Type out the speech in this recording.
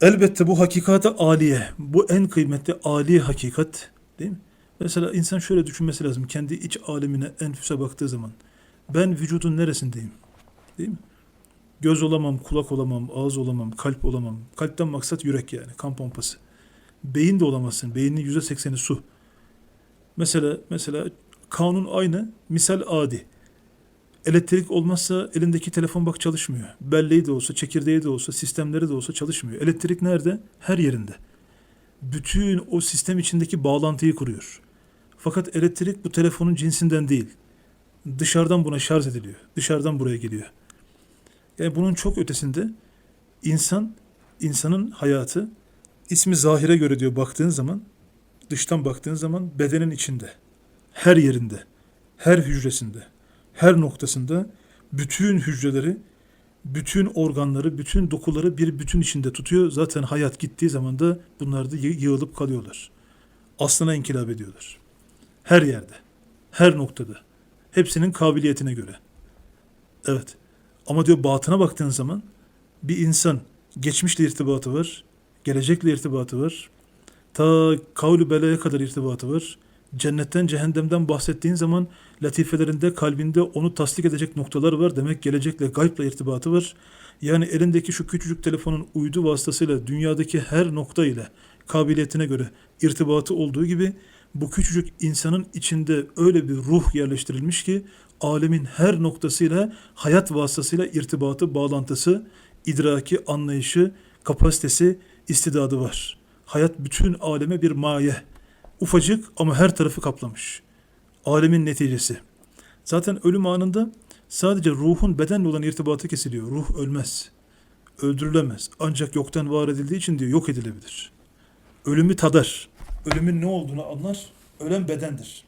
Elbette bu hakikate aliye, bu en kıymetli ali hakikat değil mi? Mesela insan şöyle düşünmesi lazım kendi iç alemine, enfüse baktığı zaman. Ben vücudun neresindeyim? Değil mi? Göz olamam, kulak olamam, ağız olamam, kalp olamam. Kalpten maksat yürek yani, kan pompası. Beyin de olamazsın. Beynin yüzde sekseni su. Mesela mesela kanun aynı, misal adi. Elektrik olmazsa elindeki telefon bak çalışmıyor. Belleği de olsa, çekirdeği de olsa, sistemleri de olsa çalışmıyor. Elektrik nerede? Her yerinde. Bütün o sistem içindeki bağlantıyı kuruyor. Fakat elektrik bu telefonun cinsinden değil. Dışarıdan buna şarj ediliyor. Dışarıdan buraya geliyor. Yani bunun çok ötesinde insan, insanın hayatı ismi zahire göre diyor baktığın zaman, dıştan baktığın zaman bedenin içinde, her yerinde, her hücresinde, her noktasında bütün hücreleri, bütün organları, bütün dokuları bir bütün içinde tutuyor. Zaten hayat gittiği zaman da bunlar da yı- yığılıp kalıyorlar. Aslına inkılap ediyorlar. Her yerde, her noktada. Hepsinin kabiliyetine göre. Evet. Ama diyor batına baktığın zaman bir insan geçmişle irtibatı var, gelecekle irtibatı var, ta kavlu belaya kadar irtibatı var. Cennetten, cehennemden bahsettiğin zaman latifelerinde, kalbinde onu tasdik edecek noktalar var. Demek gelecekle, gaybla irtibatı var. Yani elindeki şu küçücük telefonun uydu vasıtasıyla dünyadaki her nokta ile kabiliyetine göre irtibatı olduğu gibi bu küçücük insanın içinde öyle bir ruh yerleştirilmiş ki alemin her noktasıyla hayat vasıtasıyla irtibatı, bağlantısı, idraki, anlayışı, kapasitesi, istidadı var. Hayat bütün aleme bir maye. Ufacık ama her tarafı kaplamış. Alemin neticesi. Zaten ölüm anında sadece ruhun bedenle olan irtibatı kesiliyor. Ruh ölmez. Öldürülemez. Ancak yoktan var edildiği için diyor yok edilebilir. Ölümü tadar. Ölümün ne olduğunu anlar. Ölen bedendir.